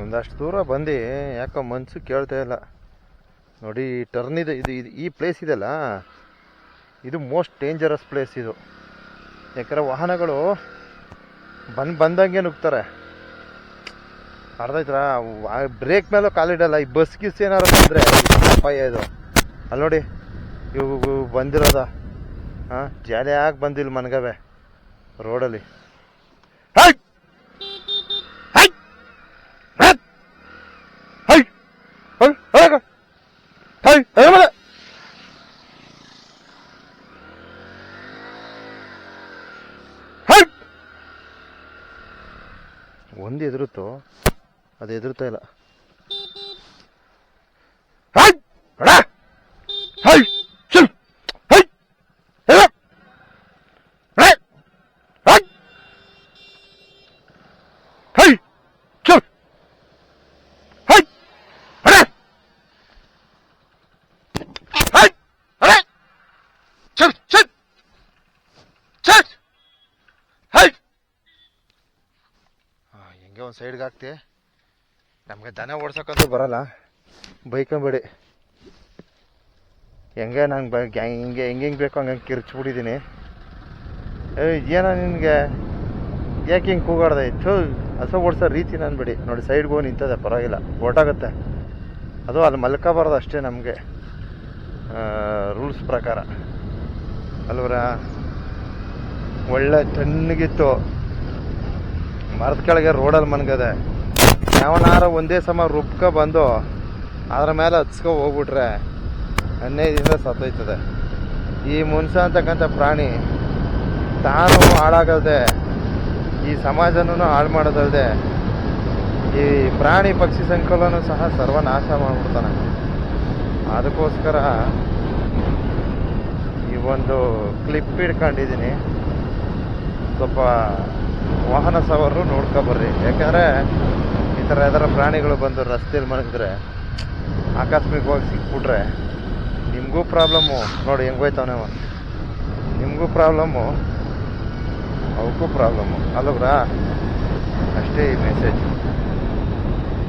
ಒಂದಷ್ಟು ದೂರ ಬಂದು ಯಾಕೋ ಮನಸ್ಸು ಕೇಳ್ತಾ ಇಲ್ಲ. ನೋಡಿ ಟರ್ನ್ ಇದೆ, ಇದು ಇದು, ಈ ಪ್ಲೇಸ್ ಇದೆಯಲ್ಲ? ಇದು ಮೋಸ್ಟ್ ಡೇಂಜರಸ್ ಪ್ಲೇಸ್ ಇದು. ಯಾಕಂದರೆ ವಾಹನಗಳು ಬಂದು, ಬಂದಂಗೆ ನುಗ್ತಾರೆ. ಅರ್ಧ ಆಯ್ತಾ ಬ್ರೇಕ್ ಮೇಲೂ ಕಾಲಿಡಲ್ಲ ಈ ಬಸ್ ಗಿಸ್ ಏನಾರು ಬಂದರೆ ಅಪಾಯ ಇದು. ಅಲ್ಲಿ ನೋಡಿ, ಇವು ಬಂದಿರೋದ. ಹಾಂ, ಜಾಲಿಯಾಗಿ ಬಂದಿಲ್ಲ ಮನ್ಗವೆ ರೋಡಲ್ಲಿ. ಒಂದು ಎದುರುತ್ತೋ ಅದು ಎದುರುತ್ತಾ ಇಲ್ಲ ಹೈ ಅಡ ಹೈ ಚಲ್ ಹೈ ಹೈ ಹೈ ಹೈ ಹೈ ಚಲ್ ಹೈ ಅಡ ಹೈ ಅಡ ಚಲ್ ಚಲ್ ಚಲ್ ಹೈ ಹೆಂಗೆ ಒಂದು ಸೈಡ್ಗೆ ಹಾಕ್ತಿ. ನಮಗೆ ದನ ಓಡ್ಸೋಕ್ಕಂತೂ ಬರಲ್ಲ. ಬೈಕೊಂಬೇಡಿ. ಹೆಂಗೆ ನಂಗೆ ಬೈ ಹಿಂಗೆ, ಹೆಂಗೆ ಹೆಂಗೆ ಬೇಕೋ ಹಂಗೆ ಕಿರ್ಚ್ಬಿಟ್ಟಿದ್ದೀನಿ ಏಯ್, ಏನೋ ನಿನಗೆ? ಯಾಕೆ ಹಿಂಗೆ ಕೂಗಾಡ್ದೆ? ಹೆಚ್ಚು ಹಸ ಓಡಿಸೋ ರೀತಿ ಬಿಡಿ ನೋಡಿ ಸೈಡ್ಗೆ ಹೋಗಿ ನಿಂತದೆ, ಪರವಾಗಿಲ್ಲ. ಓಟಾಗುತ್ತೆ ಅದು ಅಲ್ಲಿ ಮಲ್ಕೋಬಾರ್ದು ಅಷ್ಟೇ ನಮಗೆ. ರೂಲ್ಸ್ ಪ್ರಕಾರ. ಅಲ್ವರ? ಒಳ್ಳೆ ತಣ್ಣಗಿತ್ತು. ಮರದ ಕೆಳಗೆ ರೋಡಲ್ಲಿ ಮನ್ಗದೆ. ಯಾವನಾರ ಒಂದೇ ಸಮ ರುಬ್ಕ ಬಂದು ಅದ್ರ ಮೇಲೆ ಹಚ್ಕೊ ಹೋಗ್ಬಿಟ್ರೆ ಹದಿನೈದಿಂದ ಸತ್ತೋಯ್ತದೆ. ಈ ಮುನ್ಸ ಅಂತಕ್ಕಂಥ ಪ್ರಾಣಿ ತಾನು ಹಾಳಾಗಲ್ದೆ, ಈ ಸಮಾಜನೂ ಹಾಳು ಮಾಡೋದಲ್ಲದೆ ಈ ಪ್ರಾಣಿ ಪಕ್ಷಿ ಸಂಕುಲನೂ ಸಹ ಸರ್ವನಾಶ ಮಾಡಿಬಿಡ್ತಾನೆ. ಅದಕ್ಕೋಸ್ಕರ ಈ ಒಂದು ಕ್ಲಿಪ್ ಹಿಡ್ಕೊಂಡಿದ್ದೀನಿ. ಸ್ವಲ್ಪ ವಾಹನ ಸವಾರರು ನೋಡ್ಕೊಬರ್ರಿ ಯಾಕಂದರೆ ಈ ಥರ ಯಾವ್ದಾರ ಪ್ರಾಣಿಗಳು ಬಂದು ರಸ್ತೆಯಲ್ಲಿ ಮಲಗಿದ್ರೆ ಆಕಸ್ಮಿಕವಾಗಿ ಸಿಕ್ಬಿಟ್ರೆ ನಿಮಗೂ ಪ್ರಾಬ್ಲಮ್ಮು ನೋಡಿ, ಹೆಂಗೆ ಹೋಯ್ತವನೇ ಅವ ನಿಮಗೂ ಪ್ರಾಬ್ಲಮ್ಮು ಅವಕ್ಕೂ ಪ್ರಾಬ್ಲಮ್ಮು ಅಲ್ಲವ್ರಾ ಅಷ್ಟೇ ಈ ಮೆಸೇಜ್